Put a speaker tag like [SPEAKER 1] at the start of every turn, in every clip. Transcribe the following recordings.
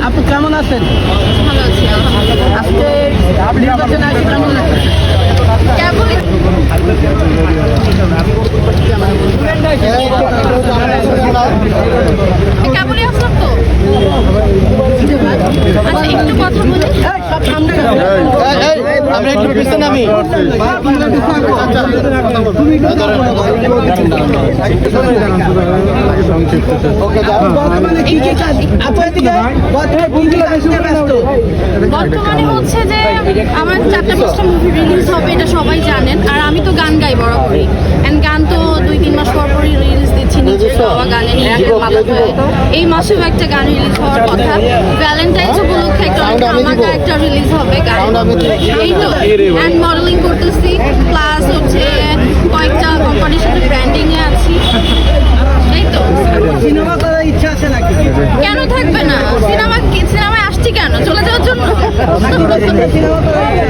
[SPEAKER 1] আপু কেমন আছেন?
[SPEAKER 2] ভালো
[SPEAKER 1] আজকে নির্বাচনে কেমন
[SPEAKER 2] আচ্ছা।
[SPEAKER 3] আমরা একটু পিছনে আমি
[SPEAKER 1] বর্তমানে
[SPEAKER 2] হচ্ছে যে আমার চারটা পাঁচটা মুভি রিলিজ হবে এটা সবাই জানেন। আর আমি তো গান গাই বরাবরই অ্যান্ড গান তো দুই তিন মাস পর পরই রিলিজ দিচ্ছি নিজের গাওয়া গানের নিজের মাধ্যমে এই মাসেও একটা গান রিলিজ হওয়ার কথা। ভ্যালেন্টাইন্স উপলক্ষে একটা ধামাকা একটা রিলিজ হবে গান। এই তো। অ্যান্ড মডেলিং করতেছি প্লাস হচ্ছে কয়েকটা কোম্পানির সাথে ব্র্যান্ডিং এ আছি।
[SPEAKER 1] সিনেমা করার ইচ্ছা আছে নাকি?
[SPEAKER 2] কেন থাকবে না? সিনেমা সিনেমায় আসছি কেন? চলে যাওয়ার জন্য?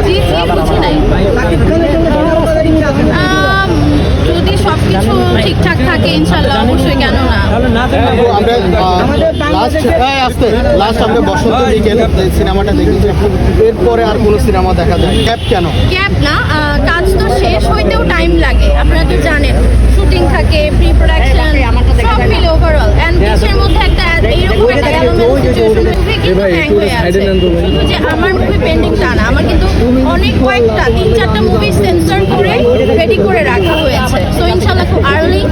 [SPEAKER 2] জি জি বুঝি নাই। যদি সবকিছু ঠিকঠাক থাকে ইনশাল্লাহ অবশ্যই কেন না?
[SPEAKER 3] আমরা লাস্ট হ্যাঁ আমরা বসন্ত বিকেল সিনেমাটা দেখেছি। এরপরে আর কোনো সিনেমা দেখা যায় ক্যাপ কেন?
[SPEAKER 2] না কাজ তো শেষ হইতেও টাইম লাগে। আপনারা তো জানেন শুটিং থাকে শুধু যে আমার মুভি পেন্ডিং তা না আমার কিন্তু অনেক কয়েকটা তিন চারটা মুভি সেন্সর করে রেডি করে রাখা হয়েছে। সো ইনশাল্লাহ খুব আর্লি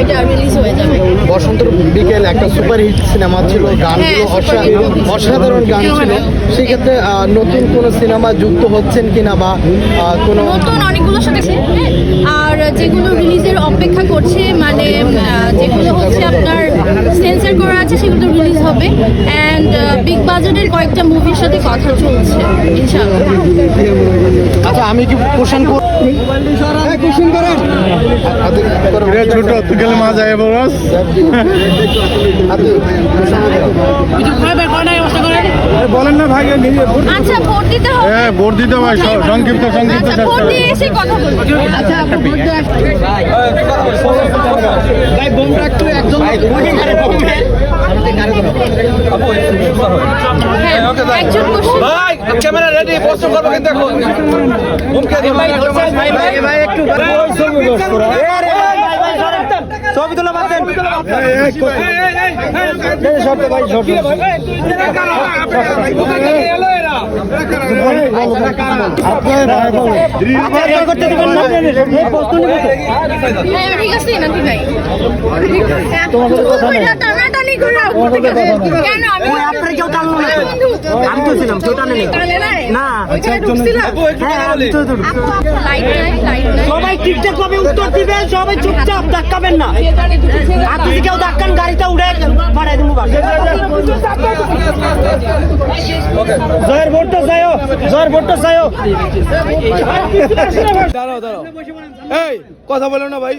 [SPEAKER 2] এটা রিলিজ হয়ে যাবে।
[SPEAKER 3] বসন্ত বিকেল একটা সুপার হিট সিনেমা ছিল গানগুলো
[SPEAKER 2] হ্যাঁ, ছিল।
[SPEAKER 3] অসাধারণ গান ছিল। সেক্ষেত্রে নতুন কোনো সিনেমা যুক্ত হচ্ছেন কিনা বা কোনো
[SPEAKER 2] নতুন অনেকগুলো সাথে হ্যাঁ, আর যেগুলো রিলিজের অপেক্ষা করছে মানে যেগুলো হচ্ছে আপনার সেন্সার করা আছে সেগুলো রিলিজ হবে। অ্যান্ড বিগ বাজেটের কয়েকটা মুভির সাথে কথা চলছে ইনশাআল্লাহ।
[SPEAKER 3] আচ্ছা আমি কি কোশ্চেন কোশ্চেন করেন।
[SPEAKER 4] ছোট গেলে মা যায় বস বলেন না ভাই
[SPEAKER 2] আচ্ছা ভোট দিতে হবে।
[SPEAKER 4] হ্যাঁ ভোট দিতে স- সংক্ষিপ্ত সংক্ষিপ্ত
[SPEAKER 2] ভোট দিয়ে এসে কথা বলব
[SPEAKER 1] আচ্ছা আপু ভোট দেওয়া ভাই বোমটা একটু একজন
[SPEAKER 2] একজন কোশ্চেন
[SPEAKER 5] ভাই ক্যামেরা রেডি প্রশ্ন করব কিন্তু এখন। ভাই ভাই ভাই একটু
[SPEAKER 1] ছবি তোলা
[SPEAKER 2] হ্যাঁ কেন আমি
[SPEAKER 1] আপনার কেউ টানলো না আমি তো ছিলাম কেউ টানেনি
[SPEAKER 2] টানে
[SPEAKER 1] না। হ্যাঁ সবাই ঠিকঠাক ভাবে উত্তর দিবেন সবাই চুপচাপ ধাক্কাবেন না। আর যদি কেউ ধাক্কান গাড়িতে উঠে পাঠাই দেবো জয়ের ভোটটা চাইও জয়ের ভোটটা চাইও।
[SPEAKER 5] দাঁড়াও দাঁড়াও। এই কথা বলো না ভাই।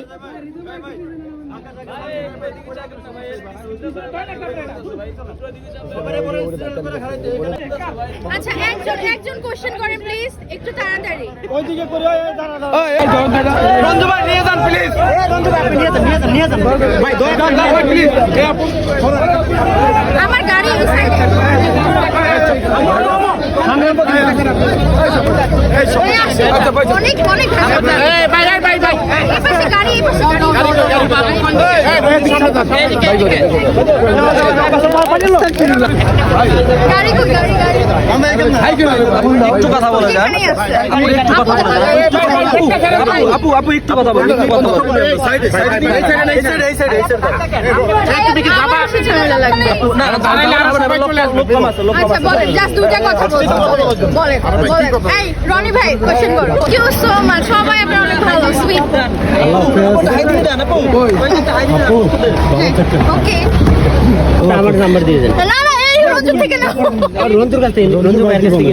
[SPEAKER 2] আচ্ছা একজন একজন কোশ্চেন করেন প্লিজ একটু তাড়াতাড়ি।
[SPEAKER 5] এই, এই, রঞ্জু ভাই নিয়ে যান প্লিজ ভাই ভাই প্লিজ
[SPEAKER 2] আমার ভাই গাড়ি গাড়ি কই গাড়ি গাড়ি
[SPEAKER 5] একটু কথা বলা
[SPEAKER 2] আপু,
[SPEAKER 5] আপু একটু কথা বলো একটু কথা বলো না লোক কম আছে লোক
[SPEAKER 2] আচ্ছা কথা বলেন বলেন। এই রনি ভাই কোশ্চেন করো ইউ সো মাচ সবাই আপনারা অনেক ভালো সুইট ওকে
[SPEAKER 1] আমার নাম্বার দিয়ে দেন
[SPEAKER 2] না না এই রঞ্জন থেকে না
[SPEAKER 1] রঞ্জুর কাছ থেকে রঞ্জু ভাইয়ের কাছ থেকে